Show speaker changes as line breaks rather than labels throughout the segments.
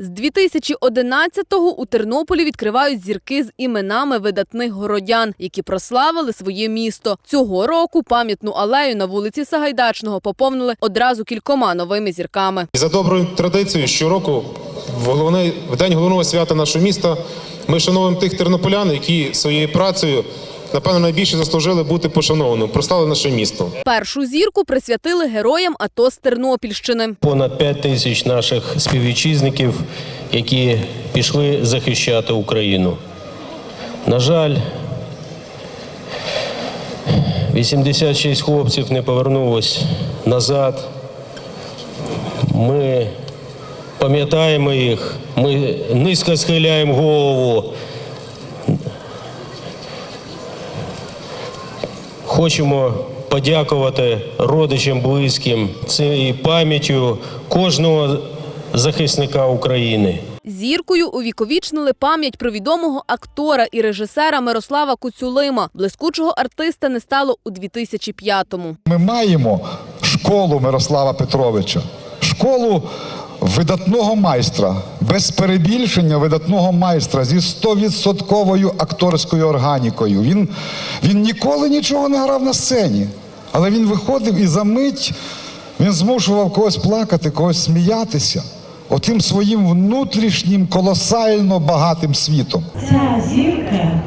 З 2011-го у Тернополі відкривають зірки з іменами видатних городян, які прославили своє місто. Цього року пам'ятну алею на вулиці Сагайдачного поповнили одразу кількома новими зірками.
За доброю традицією щороку в головний в день головного свята нашого міста ми шановуємо тих тернополян, які своєю працею напевно найбільше заслужили бути пошанованими, прославили наше місто.
Першу зірку присвятили героям АТО з Тернопільщини.
Понад 5 тисяч наших співвітчизників, які пішли захищати Україну. На жаль, 86 хлопців не повернулось назад. Ми пам'ятаємо їх, ми низько схиляємо голову. Хочемо подякувати родичам, близьким цією пам'яттю кожного захисника України.
Зіркою увіковічнили пам'ять про відомого актора і режисера Мирослава Куцюлима. Блискучого артиста не стало у 2005-му.
Ми маємо школу Мирослава Петровича, школу видатного майстра, без перебільшення видатного майстра зі 100% акторською органікою. Він, він ніколи нічого не грав на сцені, але він виходив і за мить він змушував когось плакати, когось сміятися. Отим своїм внутрішнім колосально багатим світом.
Ця зірка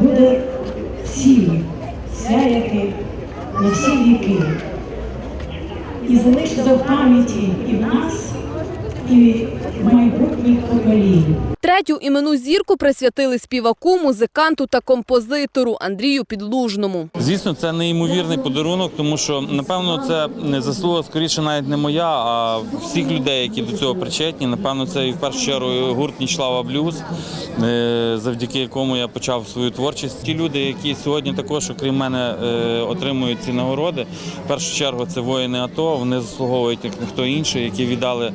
буде сіль, сяяти на всі віки. І залишиться в пам'яті і в нас, і в майбутніх поколінь.
Третю іменну зірку присвятили співаку, музиканту та композитору Андрію Підлужному.
Звісно, це неймовірний подарунок, тому що напевно це заслуга скоріше навіть не моя, а всіх людей, які до цього причетні. Напевно, це і в першу чергу гурт Нічлава Блюз, е, завдяки якому я почав свою творчість. Ті люди, які сьогодні також, окрім мене, е, отримують ці нагороди. В першу чергу це воїни АТО. Вони заслуговують як ніхто інший, які віддали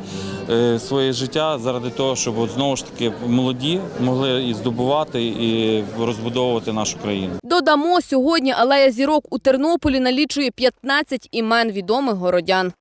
своє життя заради того, щоб знову ж таки молоді могли і здобувати, і розбудовувати нашу країну.
Додамо, сьогодні алея зірок у Тернополі налічує 15 імен відомих городян.